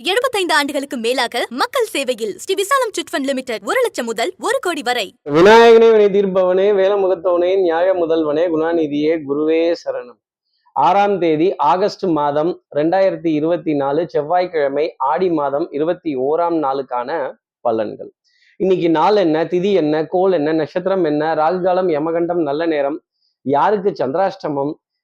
75 ஆண்டுகளுக்கு மேலாக மக்கள் சேவையில் ஸ்ரீ விசாலம் சிட்ஃபண்ட் லிமிடெட் ஒரு லட்சம் முதல் ஒரு கோடி வரை. விநாயகனே வினை தீர்ப்பவனே வேலமுகத்தவனே நியாய முதல்வனே குணாநிதியே குருவே சரணம். ஆறாம் தேதி ஆகஸ்ட் மாதம் ரெண்டாயிரத்தி இருபத்தி நாலு செவ்வாய்க்கிழமை ஆடி மாதம் இருபத்தி ஓராம் நாளுக்கான பலன்கள். இன்னைக்கு நாள் என்ன திதி என்ன கோல் என்ன நட்சத்திரம் என்ன ராகுகாலம் யமகண்டம் நல்ல நேரம் யாருக்கு சந்திராஷ்டமம்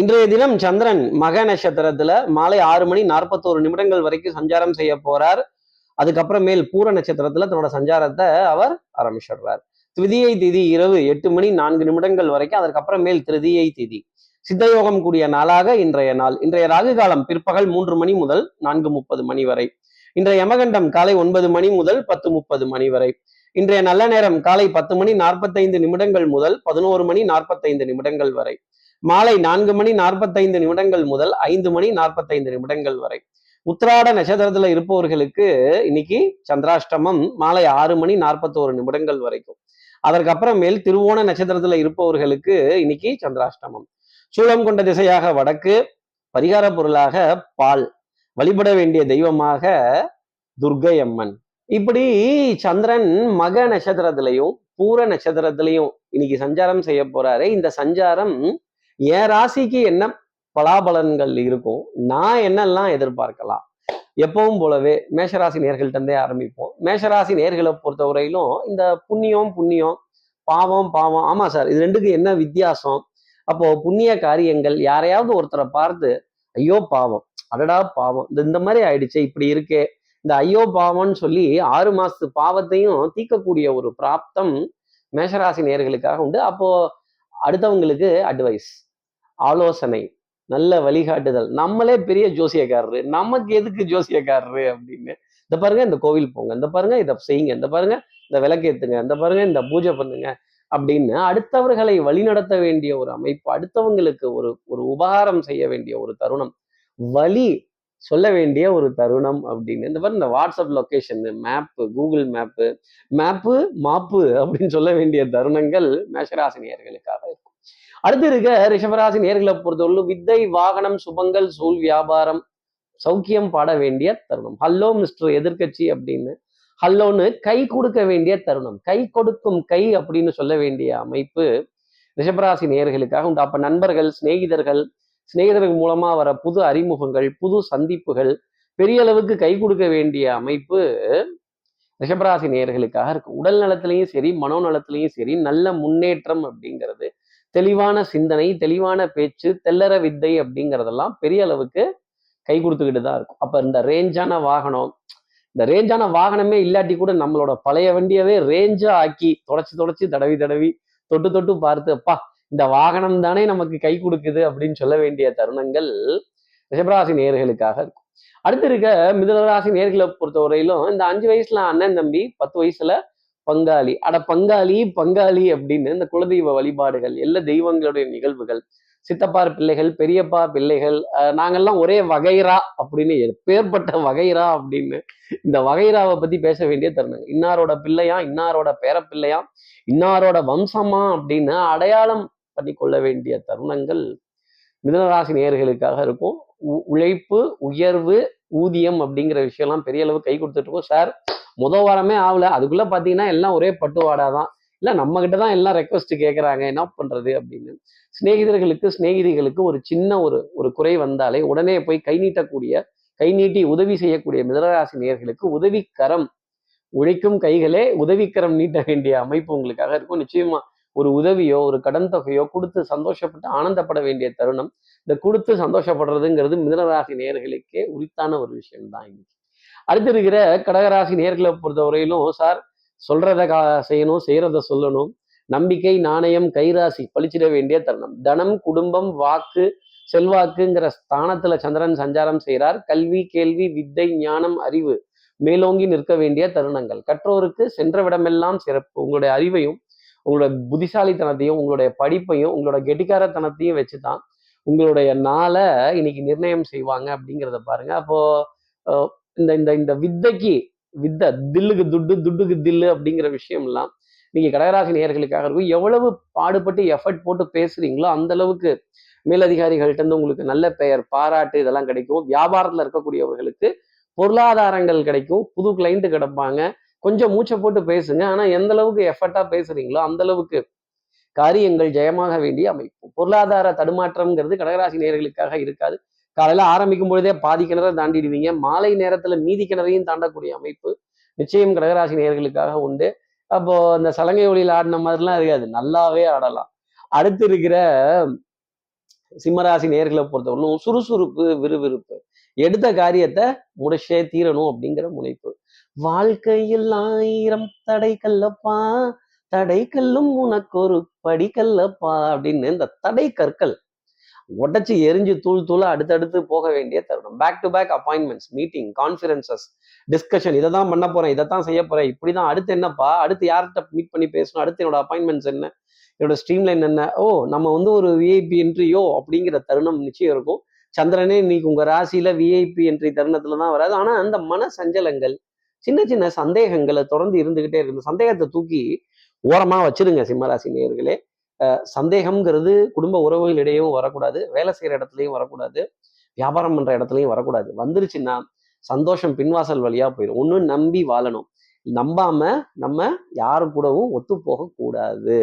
இன்றைய தினம் சந்திரன் மக நட்சத்திரத்துல மாலை ஆறு மணி நாற்பத்தோரு நிமிடங்கள் வரைக்கும் சஞ்சாரம் செய்ய போறார். அதுக்கப்புறமேல் பூர நட்சத்திரத்துல தன்னோட சஞ்சாரத்தை அவர் ஆரம்பிச்சிடுறார். திருதியை திதி இரவு எட்டு மணி நான்கு நிமிடங்கள் வரைக்கும் அதற்கப்புறமேல் திருதியை திதி. சித்தயோகம் கூடிய நாளாக இன்றைய நாள். இன்றைய ராகு காலம் பிற்பகல் மூன்று மணி முதல் நான்கு முப்பது மணி வரை. இன்றைய யமகண்டம் காலை ஒன்பது மணி முதல் பத்து முப்பது மணி வரை. இன்றைய நல்ல நேரம் காலை பத்து மணி நாற்பத்தைந்து நிமிடங்கள் முதல் பதினோரு மணி நாற்பத்தைந்து நிமிடங்கள் வரை. மாலை நான்கு மணி நாற்பத்தைந்து நிமிடங்கள் முதல் ஐந்து மணி நாற்பத்தைந்து நிமிடங்கள் வரை. உத்திராட நட்சத்திரத்துல இருப்பவர்களுக்கு இன்னைக்கு சந்திராஷ்டமம் மாலை ஆறு மணி நாற்பத்தோரு நிமிடங்கள் வரைக்கும். அதற்கப்புறமேல் திருவோண நட்சத்திரத்துல இருப்பவர்களுக்கு இன்னைக்கு சந்திராஷ்டமம். சூளம் கொண்ட திசையாக வடக்கு பரிகார பொருளாக பால் வழிபட வேண்டிய தெய்வமாக துர்கை அம்மன். இப்படி சந்திரன் மக நட்சத்திரத்திலையும் பூர நட்சத்திரத்திலையும் இன்னைக்கு சஞ்சாரம் செய்ய போறாரு. இந்த சஞ்சாரம் என் ராசிக்கு என்ன பலாபலன்கள் இருக்கும்? நான் என்னெல்லாம் எதிர்பார்க்கலாம்? எப்பவும் போலவே மேஷராசி நேர்கள்ட்டே இருந்தே ஆரம்பிப்போம். மேஷராசி நேர்களை பொறுத்தவரையிலும் இந்த புண்ணியம் புண்ணியம் பாவம் பாவம். ஆமா சார் இது ரெண்டுக்கு என்ன வித்தியாசம்? அப்போ புண்ணிய காரியங்கள் யாரையாவது ஒருத்தரை பார்த்து ஐயோ பாவம் அடடா பாவம் இந்த இந்த மாதிரி ஆயிடுச்சு இப்படி இருக்கே. இந்த ஐயோ பாவம்னு சொல்லி ஆறு மாசத்து பாவத்தையும் தீர்க்கக்கூடிய ஒரு பிராப்தம் மேஷராசி நேர்களுக்காக உண்டு. அப்போ அடுத்தவங்களுக்கு அட்வைஸ் ஆலோசனை நல்ல வழிகாட்டுதல். நம்மளே பெரிய ஜோசியக்காரரு. நமக்கு எதுக்கு ஜோசியக்காரரு அப்படின்னு. இந்த பாருங்க இந்த கோவில் போங்க. இந்த பாருங்க இதை செய்யுங்க. இந்த பாருங்க இந்த விளக்கேத்துங்க இந்த பாருங்க இந்த பூஜை பண்ணுங்க அப்படின்னு அடுத்தவர்களை வழிநடத்த வேண்டிய ஒரு அமைப்பு அடுத்தவங்களுக்கு ஒரு ஒரு உபகாரம் செய்ய வேண்டிய ஒரு தருணம். வழி சொல்ல வேண்டிய ஒரு தருணம் அப்படின்னு. இந்த மாதிரி இந்த WhatsApp location map Google map map map அப்படின்னு சொல்ல வேண்டிய தருணங்கள் மேஷராசினியர்களுக்காக இருக்கும். அடுத்து இருக்க ரிஷபராசி நேர்களை பொறுத்தவரை வித்தை வாகனம் சுபங்கள் சூழ் வியாபாரம் சௌக்கியம் பாட வேண்டிய தருணம். ஹல்லோ மிஸ்டர் எதிர்கட்சி அப்படின்னு. ஹல்லோன்னு கை கொடுக்க வேண்டிய தருணம். கை கொடுக்கும் கை அப்படின்னு சொல்ல வேண்டிய அமைப்பு ரிஷபராசி நேர்களுக்காக உண்டு. அப்ப நண்பர்கள் சிநேகிதர்கள் சிநேகிதர்கள் மூலமா வர புது அறிமுகங்கள் புது சந்திப்புகள் பெரிய அளவுக்கு கை கொடுக்க வேண்டிய அமைப்பு ரிஷபராசி நேர்களுக்காக இருக்கும் உடல் நலத்திலையும் சரி மனோநலத்திலையும் சரி நல்ல முன்னேற்றம் அப்படிங்கிறது தெளிவான சிந்தனை தெளிவான பேச்சு தெல்லற வித்தை அப்படிங்கிறதெல்லாம் பெரிய அளவுக்கு கை கொடுத்துக்கிட்டு தான் இருக்கும். அப்ப இந்த ரேஞ்சான வாகனம் இந்த ரேஞ்சான வாகனமே இல்லாட்டி கூட நம்மளோட பழைய வண்டியவே ரேஞ்சா ஆக்கி தொடச்சி தொடச்சி தடவி தடவி தொட்டு தொட்டு பார்த்து அப்பா இந்த வாகனம் தானே நமக்கு கை கொடுக்குது அப்படின்னு சொல்ல வேண்டிய தருணங்கள் ரிஷபராசி நேர்களுக்காக இருக்கும். அடுத்து இருக்க மிதனராசி நேர்களை பொறுத்தவரையிலும் இந்த அஞ்சு வயசுல அண்ணன் தம்பி பத்து வயசுல பங்காளி. அட பங்காளி பங்காளி அப்படின்னு இந்த குலதெய்வ வழிபாடுகள் எல்லா தெய்வங்களுடைய நிகழ்வுகள் சித்தப்பார் பிள்ளைகள் பெரியப்பா பிள்ளைகள் நாங்கெல்லாம் ஒரே வகைரா அப்படின்னு பேர்பட்ட வகைரா அப்படின்னு இந்த வகைராவை பத்தி பேச வேண்டிய தருணங்கள். இன்னாரோட பிள்ளையா இன்னாரோட பேர பிள்ளையா இன்னாரோட வம்சமா அப்படின்னு அடையாளம் பண்ணி கொள்ள வேண்டிய தருணங்கள் மிதனராசி நேர்களுக்காக இருக்கும். உழைப்பு உயர்வு ஊதியம் அப்படிங்கிற விஷயம்லாம் பெரிய அளவு கை கொடுத்துட்டு இருக்கோம். சார் முத வாரமே ஆகல. அதுக்குள்ள பாத்தீங்கன்னா எல்லாம் ஒரே பட்டுவாடா தான். இல்ல நம்ம கிட்ட தான் எல்லாம் ரெக்வஸ்ட் கேட்குறாங்க என்ன பண்றது அப்படின்னு. சிநேகிதர்களுக்கு சிநேகிதிகளுக்கு ஒரு சின்ன ஒரு ஒரு குறை வந்தாலே உடனே போய் கை நீட்டக்கூடிய கை நீட்டி உதவி செய்யக்கூடிய மிதனராசி நேர்களுக்கு உதவிக்கரம். உழைக்கும் கைகளே உதவிக்கரம் நீட்ட வேண்டிய அமைப்பு உங்களுக்காக இருக்கும். நிச்சயமா ஒரு உதவியோ ஒரு கடன் தொகையோ கொடுத்து சந்தோஷப்பட்டு ஆனந்தப்பட வேண்டிய தருணம். இந்த கொடுத்து சந்தோஷப்படுறதுங்கிறது மிதனராசி நேர்களுக்கே உரித்தான ஒரு விஷயம் தான் இன்னைக்கு அடுத்து இருக்கிற கடகராசி நேர்களை பொறுத்தவரையிலும் சார் சொல்றத கா செய்யணும் செய்யறத சொல்லணும். நம்பிக்கை நாணயம் கைராசி பழிச்சிட வேண்டிய தருணம். தனம் குடும்பம் வாக்கு செல்வாக்குங்கிற ஸ்தானத்துல சந்திரன் சஞ்சாரம் செய்கிறார் கல்வி கேள்வி வித்தை ஞானம் அறிவு மேலோங்கி நிற்க வேண்டிய தருணங்கள். கற்றோருக்கு சென்ற விடமெல்லாம் சிறப்பு. உங்களுடைய அறிவையும் உங்களோட புத்திசாலித்தனத்தையும் உங்களுடைய படிப்பையும் உங்களோட கெட்டிக்காரத்தனத்தையும் வச்சு தான் உங்களுடைய நாளை இன்னைக்கு நிர்ணயம் செய்வாங்க அப்படிங்கிறத பாருங்க. அப்போ இந்த இந்த இந்த வித்தைக்கு வித்தை தில்லுக்கு துட்டு துட்டுக்கு தில்லு அப்படிங்கிற விஷயம்லாம் நீங்க கடகராசி நேயர்களுக்காக இருக்கும். எவ்வளவு பாடுபட்டு எஃபர்ட் போட்டு பேசுறீங்களோ அந்த அளவுக்கு மேலதிகாரிகள்ட்ட இருந்து உங்களுக்கு நல்ல பெயர் பாராட்டு இதெல்லாம் கிடைக்கும். வியாபாரத்துல இருக்கக்கூடியவர்களுக்கு பொருளாதாரங்கள் கிடைக்கும். புது கிளைண்ட் கிடைப்பாங்க. கொஞ்சம் மூச்சை போட்டு பேசுங்க. ஆனா எந்த அளவுக்கு எஃபர்ட்டா பேசுறீங்களோ அந்த அளவுக்கு காரியங்கள் ஜெயமாக வேண்டிய அமைப்பு பொருளாதார தடுமாற்றம்ங்கிறது கடகராசி நேர்களுக்காக இருக்காது. காலையில ஆரம்பிக்கும் பொழுதே பாதி கிணறை தாண்டிடுவீங்க. மாலை நேரத்துல மீதி கிணறையும் தாண்டக்கூடிய அமைப்பு நிச்சயம் கடகராசி நேர்களுக்காக உண்டு. அப்போ இந்த சலங்கை ஒளியில் ஆடின மாதிரிலாம் இருக்காது. நல்லாவே ஆடலாம். அடுத்து இருக்கிற சிம்மராசி நேர்களை பொறுத்தவரைக்கும் சுறுசுறுப்பு விறுவிறுப்பு. எடுத்த காரியத்தை முடிச்சே தீரணும் அப்படிங்கிற முனைப்பு. வாழ்க்கையில் ஆயிரம் தடைக்கல்லப்பா தடைக்கல்லும் உனக்கு ஒரு படிக்கல்லப்பா அப்படின்னு இந்த தடை கற்கள் உடைச்சு எரிஞ்சு தூள் தூளா அடுத்தடுத்து போக வேண்டிய தருணம். Back to back appointments meeting conferences discussion இதை தான் பண்ண போறேன் இதை தான் செய்ய போறேன். இப்படிதான் அடுத்து என்னப்பா? அடுத்து யார்கிட்ட மீட் பண்ணி பேசணும்? அடுத்து என்னோட அப்பாயின்மெண்ட்ஸ் என்ன? என்னோட ஸ்ட்ரீம்லைன் என்ன? ஓ நம்ம வந்து ஒரு விஐபி என்ட்ரியோ அப்படிங்கிற தருணம் நிச்சயம் இருக்கும். சந்திரனே இன்னைக்கு உங்க ராசியில விஐபி என்ட்ரி தருணத்துல தான் வராது. ஆனா அந்த மன சஞ்சலங்கள் சின்ன சின்ன சந்தேகங்களை தொடர்ந்து இருந்துகிட்டே இருக்கு. இந்த சந்தேகத்தை தூக்கி ஓரமா வச்சிருங்க சிம்மராசி நேயர்களே. சந்தேகம்ங்கிறது குடும்ப உறவுகளிடையும் வரக்கூடாது. வேலை செய்யற இடத்துலையும் வரக்கூடாது. வியாபாரம் பண்ற இடத்துலையும் வரக்கூடாது. வந்துருச்சுன்னா சந்தோஷம் பின்வாசல் வழியா போயிடும் ஒன்றும் நம்பி வாழணும். நம்பாம நம்ம யாரு கூடவும் ஒத்து போக கூடாது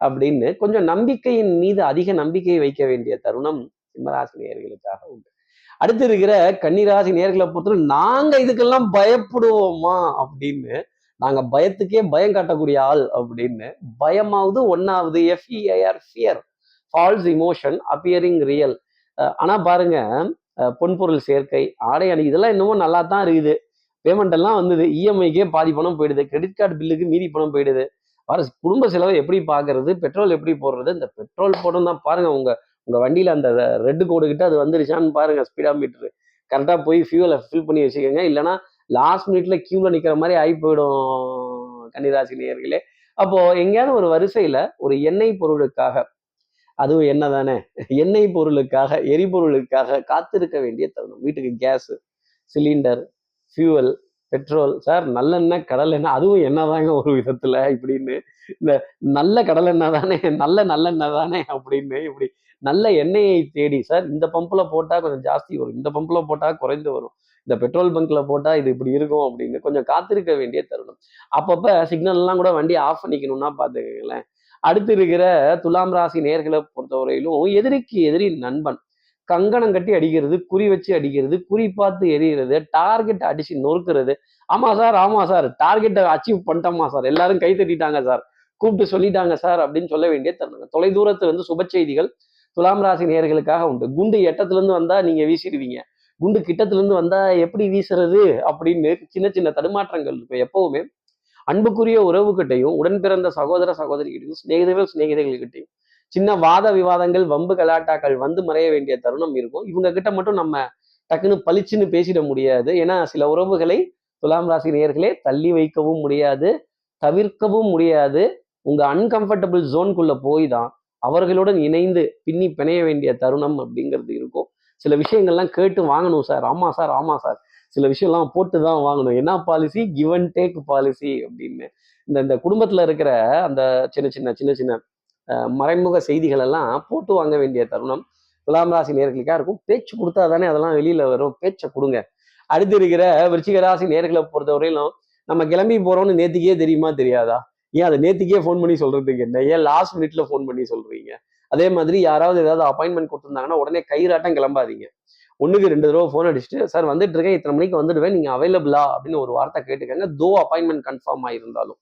அப்படின்னு கொஞ்சம் நம்பிக்கையின் மீது அதிக நம்பிக்கை வைக்க வேண்டிய தருணம் சிம்மராசினியர்களுக்காக உண்டு. அடுத்து இருக்கிற கன்னிராசி நேர்களை பொறுத்தவரை நாங்க இதுக்கெல்லாம் பயப்படுவோமா அப்படின்னு நாங்க பயத்துக்கே பயம் காட்டக்கூடிய ஆள் அப்படின்னு பயமாவது ஒன்னாவது F E A R fear false emotion appearing real ஆனா பாருங்க பொன்பொருள் சேர்க்கை ஆடை அணி இதெல்லாம் இன்னமும் நல்லா தான் இருக்குது. பேமெண்ட் எல்லாம் வந்தது இஎம்ஐக்கே பாதி பணம் போயிடுது கிரெடிட் கார்டு பில்லுக்கு மீதி பணம் போயிடுது. வர குடும்ப செலவை எப்படி பார்க்கறது பெட்ரோல் எப்படி போடுறது இந்த பெட்ரோல் போடணும் தான் பாருங்க உங்க உங்க வண்டியில அந்த ரெட்டு கோடு கிட்ட அது வந்துருச்சான்னு பாருங்க ஸ்பீடா மீட்ரு கரெக்டா போய் ஃபியூலை ஃபில் பண்ணி வச்சுக்கோங்க. இல்லைன்னா லாஸ்ட் மினிட்ல கியூல நிக்கிற மாதிரி ஆகி போயிடும் கன்னிராசி நேயர்களே. அப்போ எங்கேயாவது ஒரு வரிசையில ஒரு எண்ணெய் பொருளுக்காக அதுவும் என்ன தானே எண்ணெய் பொருளுக்காக எரிபொருளுக்காக காத்திருக்க வேண்டிய தருணம். வீட்டுக்கு gas cylinder fuel petrol sir நல்லெண்ணெய் கடலெண்ணெய் அதுவும் என்னதாங்க ஒரு விதத்துல. இப்படின்னு இந்த நல்ல கடலெண்ணெய் தானே நல்ல நல்லெண்ணெய் தானே அப்படின்னு இப்படி நல்ல எண்ணெயை தேடி சார் இந்த பம்பில் போட்டா கொஞ்சம் ஜாஸ்தி வரும். இந்த பம்பில் போட்டா குறைந்து வரும். இந்த பெட்ரோல் பங்க்ல போட்டா இது இப்படி இருக்கும் அப்படின்னு கொஞ்சம் காத்திருக்க வேண்டிய தருணம். அப்பப்ப சிக்னல்லாம் கூட வண்டி ஆஃப் பண்ணிக்கணும்னா பார்த்துக்கங்களேன் அடுத்து இருக்கிற துலாம் ராசி நேர்களை பொறுத்தவரையிலும் எதிரிக்கு எதிரி நண்பன். கங்கணம் கட்டி அடிக்கிறது குறி வச்சு அடிக்கிறது குறி பார்த்து எரியிறது டார்கெட் அடிச்சு நொறுக்கிறது. ஆமா சார் ஆமா சார். டார்கெட்டை அச்சீவ் பண்ணிட்டோமா சார்? எல்லாரும் கை தட்டிட்டாங்க சார். கூப்பிட்டு சொல்லிட்டாங்க சார் அப்படின்னு சொல்ல வேண்டிய தருணம் தொலைதூரத்துல வந்து சுப செய்திகள் துலாம் ராசி நேர்களுக்காக உண்டு. குண்டு எட்டத்திலிருந்து வந்தால் நீங்கள் வீசிடுவீங்க. குண்டு கிட்டத்துல வந்தால் எப்படி வீசுறது அப்படின்னு சின்ன சின்ன தடுமாற்றங்கள் இருக்கும் எப்போவுமே அன்புக்குரிய உறவுகிட்டையும் உடன் பிறந்த சகோதர சகோதரிகிட்டையும் சிநேகிதர்கள் சிநேகிதர்கள்கிட்டையும் சின்ன வாத விவாதங்கள் வம்பு கலாட்டாக்கள் வந்து மறைய வேண்டிய தருணம் இருக்கும். இவங்க கிட்ட மட்டும் நம்ம டக்குன்னு பளிச்சுன்னு பேசிட முடியாது. ஏன்னா சில உறவுகளை துலாம் ராசி நேயர்களே தள்ளி வைக்கவும் முடியாது தவிர்க்கவும் முடியாது. உங்க அன்கம்ஃபர்டபுள் ஜோனுக்குள்ள போய் தான் அவர்களுடன் இணைந்து பின்னி பிணைய வேண்டிய தருணம் அப்படிங்கிறது இருக்கும். சில விஷயங்கள்லாம் கேட்டு வாங்கணும் சார். ஆமா சார் ஆமா சார். சில விஷயம்லாம் போட்டு தான் வாங்கணும். என்ன policy give and take policy அப்படின்னு. இந்த இந்த குடும்பத்தில் இருக்கிற அந்த சின்ன சின்ன சின்ன சின்ன மறைமுக செய்திகள் எல்லாம் போட்டு வாங்க வேண்டிய தருணம். துலாம் ராசி நேர்களுக்காக இருக்கும். பேச்சு கொடுத்தா தானே அதெல்லாம் வெளியில் வரும். பேச்சை கொடுங்க. அடுத்து இருக்கிற விருச்சிக ராசி நேர்களை பொறுத்தவரையிலும் நம்ம கிளம்பி போகிறோன்னு நேற்றுக்கே தெரியுமா தெரியாதா? ஏன் அதை நேத்திக்கே ஃபோன் பண்ணி சொல்றதுக்கு என்ன? ஏன் லாஸ்ட் மினிட்ல ஃபோன் பண்ணி சொல்றீங்க? அதே மாதிரி யாராவது ஏதாவது அப்பாயின்மெண்ட் கொடுத்துருந்தாங்கன்னா உடனே கைராட்டம் கிளம்பாதீங்க. ஒண்ணுக்கு ரெண்டு தடவை ஃபோன் அடிச்சுட்டு சார் வந்துட்டு இருக்கேன் இத்தனை மணிக்கு வந்துடுவேன் நீங்க அவைலபிளா அப்படின்னு ஒரு வார்த்தை கேட்டுக்கங்க. தோ அப்பாயின்மெண்ட் கன்ஃபார்ம் ஆயிருந்தாலும்.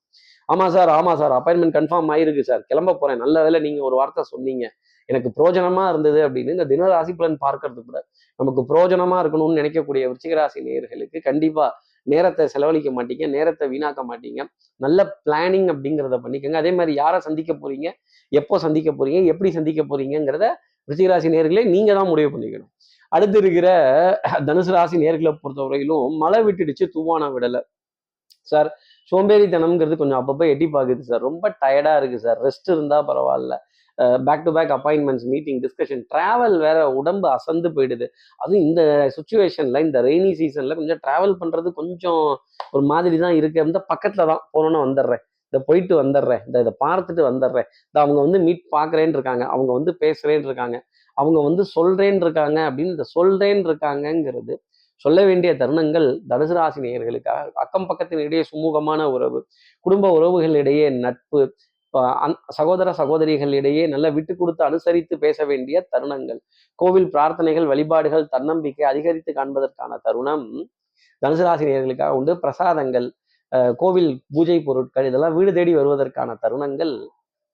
ஆமா சார் ஆமா சார் அப்பாயின்மெண்ட் கன்ஃபார்ம் ஆயிருக்கு சார். கிளம்ப போறேன். நல்ல வேலை நீங்க ஒரு வார்த்தை சொன்னீங்க. எனக்கு பிரோஜனமா இருந்தது அப்படின்னு இந்த தின ராசி பலன் பார்க்கறது கூட நமக்கு பிரோஜனமா இருக்கணும்னு நினைக்கக்கூடிய விருச்சிகராசி நேயர்களுக்கு கண்டிப்பா நேரத்தை செலவழிக்க மாட்டீங்க நேரத்தை வீணாக்க மாட்டீங்க. நல்ல பிளானிங் அப்படிங்கிறத பண்ணிக்கோங்க. அதே மாதிரி யாரை சந்திக்க போறீங்க எப்போ சந்திக்க போறீங்க எப்படி சந்திக்க போறீங்கிறத விருச்சிகராசி நேர்களே நீங்க தான் முடிவு பண்ணிக்கணும். அடுத்து இருக்கிற தனுசு ராசி நேர்களை பொறுத்தவரையிலும் மழை விட்டுடுச்சு தூவான விடலை. சார் சோம்பேறித்தனம்ங்கிறது கொஞ்சம் அப்பப்போ எட்டி பார்க்குது சார். ரொம்ப டயர்டாக இருக்குது சார். ரெஸ்ட் இருந்தால் பரவாயில்ல. Back to back appointments meeting discussion travel வேற உடம்பு அசந்து போயிடுது. அதுவும் இந்த சுச்சுவேஷன்ல இந்த ரெய்னி சீசன்ல கொஞ்சம் ட்ராவல் பண்றது கொஞ்சம் ஒரு மாதிரி தான் இருக்கு. இந்த பக்கத்துல தான் போனோன்னு வந்துடுறேன். இதை போயிட்டு வந்துடுறேன். இந்த இதை பார்த்துட்டு வந்துடுறேன். இந்த அவங்க வந்து மீட் பார்க்குறேன்னு இருக்காங்க. அவங்க வந்து பேசுகிறேன்னு இருக்காங்க. அவங்க வந்து சொல்கிறேன்னு இருக்காங்க அப்படின்னு இந்த சொல்கிறேன்னு இருக்காங்கங்கிறது சொல்ல வேண்டிய தருணங்கள் தனுசு ராசி நேயர்களுக்காக அக்கம் பக்கத்தினிடையே சுமூகமான உறவு குடும்ப உறவுகளிடையே நட்பு சகோதர சகோதரிகளிடையே நல்ல விட்டு கொடுத்து அனுசரித்து பேச வேண்டிய தருணங்கள். கோவில் பிரார்த்தனைகள் வழிபாடுகள் தன்னம்பிக்கை அதிகரித்து காண்பதற்கான தருணம் தனுசு ராசினியர்களுக்காக உண்டு. பிரசாதங்கள் கோவில் பூஜை பொருட்கள் இதெல்லாம் வீடு தேடி வருவதற்கான தருணங்கள்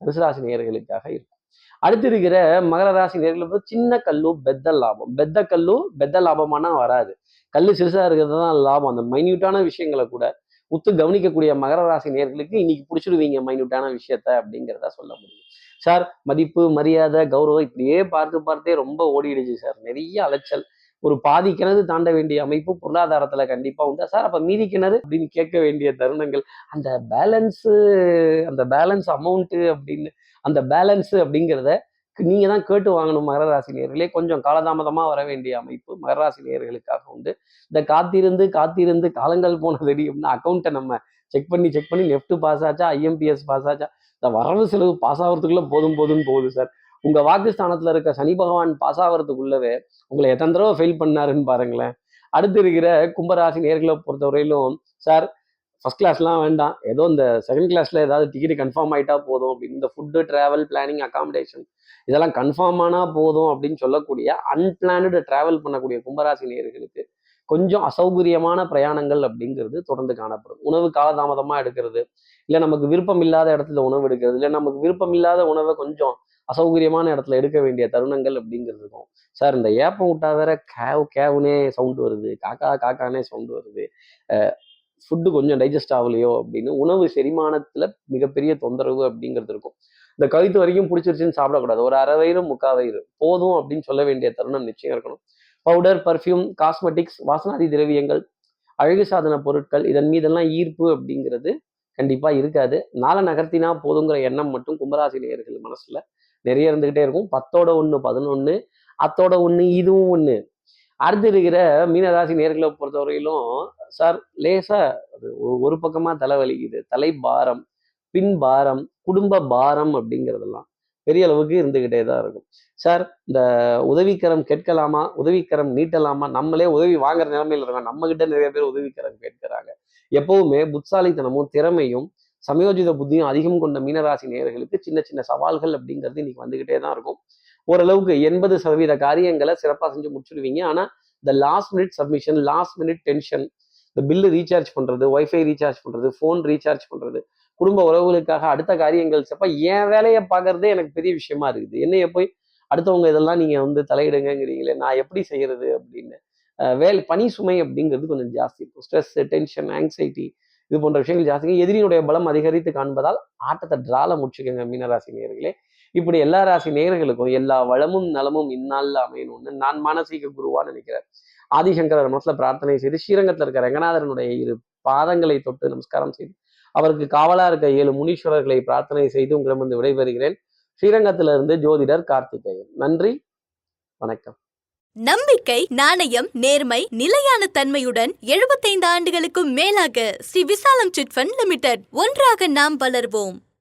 தனுசு ராசி நேர்களுக்காக இருக்கும். அடுத்து இருக்கிற மகர ராசி நேர்களுக்கு சின்ன கல்லு பெத்த லாபம். பெத்த கல்லு பெத்த லாபமானா வராது. கல் சிறுசா இருக்கிறது தான் லாபம். அந்த மைன்யூட்டான விஷயங்களை கூட உத்து கவனிக்கக்கூடிய மகர ராசி நேர்களுக்கு இன்னைக்கு பிடிச்சிடுவீங்க மைன்யூட்டான விஷயத்த அப்படிங்கிறத சொல்ல முடியும். சார் மதிப்பு மரியாதை கௌரவம் இப்படியே பார்த்து பார்த்தே ரொம்ப ஓடிடுச்சு சார். நிறைய அலைச்சல். ஒரு பாதி கிணறு தாண்ட வேண்டிய அமைப்பு பொருளாதாரத்துல கண்டிப்பா உண்டு சார்? அப்ப மீதி கிணறு அப்படின்னு கேட்க வேண்டிய தருணங்கள். அந்த பேலன்ஸு அந்த பேலன்ஸ் அமௌண்ட்டு அப்படின்னு அந்த பேலன்ஸு அப்படிங்கிறத நீங்க தான் கேட்டு வாங்கணும் மகர ராசி நேர்களே கொஞ்சம் காலதாமதமா வர வேண்டிய அமைப்பு மகர ராசி நேர்களுக்காக உண்டு. இந்த காத்திருந்து காத்திருந்து காலங்கள் போனதடி அப்படின்னா அக்கௌண்ட்டை நம்ம செக் பண்ணி செக் பண்ணி லெஃப்ட் பாஸ் ஆச்சா ஐஎம்பிஎஸ் பாஸ் ஆச்சா? இந்த வரவு செலவு பாஸ் ஆகிறதுக்குள்ள போதும் போதும்னு போகுது சார் உங்க வாக்குஸ்தானத்துல இருக்க சனி பகவான் பாஸ் ஆகிறதுக்குள்ளவே உங்களை எத்தனை தடவை ஃபெயில் பண்ணாருன்னு பாருங்களேன். அடுத்து இருக்கிற கும்பராசி நேர்களை பொறுத்தவரையிலும் சார் ஃபர்ஸ்ட் கிளாஸ்லாம் வேண்டாம். ஏதோ இந்த செகண்ட் கிளாஸ்ல ஏதாவது டிக்கெட் கன்ஃபார்ம் ஆகிட்டா போதும். அப்படின்னு இந்த ஃபுட்டு டிராவல் பிளானிங் அகாமடேஷன் இதெல்லாம் கன்ஃபார்ம் ஆனால் போதும் அப்படின்னு சொல்லக்கூடிய அன்பிளானடு டிராவல் பண்ணக்கூடிய கும்பராசி நேர்களுக்கு கொஞ்சம் அசௌகரியமான பிரயாணங்கள் அப்படிங்கிறது தொடர்ந்து காணப்படும். உணவு காலதாமதமாக எடுக்கிறது. இல்லை நமக்கு விருப்பம் இல்லாத இடத்துல உணவு எடுக்கிறது. இல்லை நமக்கு விருப்பம் இல்லாத உணவை கொஞ்சம் அசௌகரியமான இடத்துல எடுக்க வேண்டிய தருணங்கள் அப்படிங்கிறது இருக்கும். சார் இந்த ஏப்பம் விட்டா வேற கேவ் கேவுனே சவுண்ட் வருது. காக்கா காக்கானே சவுண்ட் வருது. ஃபுட்டு கொஞ்சம் டைஜஸ்ட் ஆகலையோ அப்படின்னு உணவு செரிமானத்தில் மிகப்பெரிய தொந்தரவு அப்படிங்கிறது இருக்கும். இந்த கழுத்து வரைக்கும் பிடிச்சிருச்சுன்னு சாப்பிடக்கூடாது. ஒரு அரை வயிறு முக்கா வயிறு. போதும் அப்படின்னு சொல்ல வேண்டிய தருணம் நிச்சயம் இருக்கணும். பவுடர் பர்ஃப்யூம் காஸ்மெட்டிக்ஸ் வாசனாதி திரவியங்கள் அழகு சாதன பொருட்கள் இதன் மீதெல்லாம் ஈர்ப்பு அப்படிங்கிறது கண்டிப்பாக இருக்காது. நாளை நகர்த்தினா போதுங்கிற எண்ணம் மட்டும் கும்பராசி நேயர்கள் நிறைய இருந்துக்கிட்டே இருக்கும். பத்தோட ஒன்று பதினொன்று அத்தோட ஒன்று இதுவும் ஒன்று அடுத்து இருக்கிற மீனராசி நேர்களை பொறுத்தவரையிலும் சார் லேசா அது ஒரு- ஒரு பக்கமா தலைவலிக்குது. தலை பாரம் பின் பாரம் குடும்ப பாரம் அப்படிங்கிறதெல்லாம் பெரிய அளவுக்கு இருந்துகிட்டே தான் இருக்கும். சார் இந்த உதவிக்கரம் கேட்கலாமா? உதவிக்கரம் நீட்டலாமா? நம்மளே உதவி வாங்குற நிலைமையில இருக்கோம். நம்ம கிட்ட நிறைய பேர் உதவிக்கரம் கேட்கிறாங்க. எப்பவுமே புத்தாலித்தனமும் திறமையும் சமயோஜித புத்தியும் அதிகம் கொண்ட மீனராசி நேயர்களுக்கு சின்ன சின்ன சவால்கள் அப்படிங்கிறது இன்னைக்கு வந்துகிட்டே தான் இருக்கும். ஓரளவுக்கு எண்பது சதவீத காரியங்களை சிறப்பாக செஞ்சு முடிச்சுடுவீங்க. ஆனால் இந்த last minute submission last minute tension இந்த பில்லு ரீசார்ஜ் பண்ணுறது ஒய்ஃபை ரீசார்ஜ் பண்ணுறது ஃபோன் ரீசார்ஜ் பண்ணுறது குடும்ப உறவுகளுக்காக அடுத்த காரியங்கள் செப்ப என் வேலையை பார்க்கறதே எனக்கு பெரிய விஷயமா இருக்குது. என்னைய போய் அடுத்தவங்க இதெல்லாம் நீங்கள் வந்து தலையிடுங்கிறீங்களே நான் எப்படி செய்யறது அப்படின்னு. வேல் பனி பணி சுமை அப்படிங்கிறது கொஞ்சம் ஜாஸ்தி இருக்கும். ஸ்ட்ரெஸ் டென்ஷன் ஆங்ஸைட்டி இது போன்ற விஷயங்கள் ஜாஸ்தி. எதிரியினுடைய பலம் அதிகரித்து காண்பதால் ஆட்டத்தை டிரால முடிச்சுக்கோங்க மீனராசி நேர்களே இப்படி எல்லா ராசி நேர்களுக்கும் எல்லா வளமும் நலமும் இந்நாளில் அமையணும்னு நான் மானசீக குருவா நினைக்கிறேன். ஆதிசங்கரர் மனசுல பிரார்த்தனை செய்து ஸ்ரீரங்கத்தில் இருக்கிற ரங்கநாதரனுடைய இரு பாதங்களை தொட்டு நமஸ்காரம் செய்து அவருக்கு காவலா இருக்க ஏழு முனீஸ்வரர்களை பிரார்த்தனை செய்து உங்களிடமிருந்து விடைபெறுகிறேன். ஸ்ரீரங்கத்திலிருந்து ஜோதிடர் கார்த்திகேயன். நன்றி வணக்கம். நம்பிக்கை நாணயம் நேர்மை நிலையான தன்மையுடன் 75 ஆண்டுகளுக்கும் மேலாக ஸ்ரீ விசாலம் சிட்ஃபண்ட் லிமிடெட் ஒன்றாக நாம் வளர்வோம்.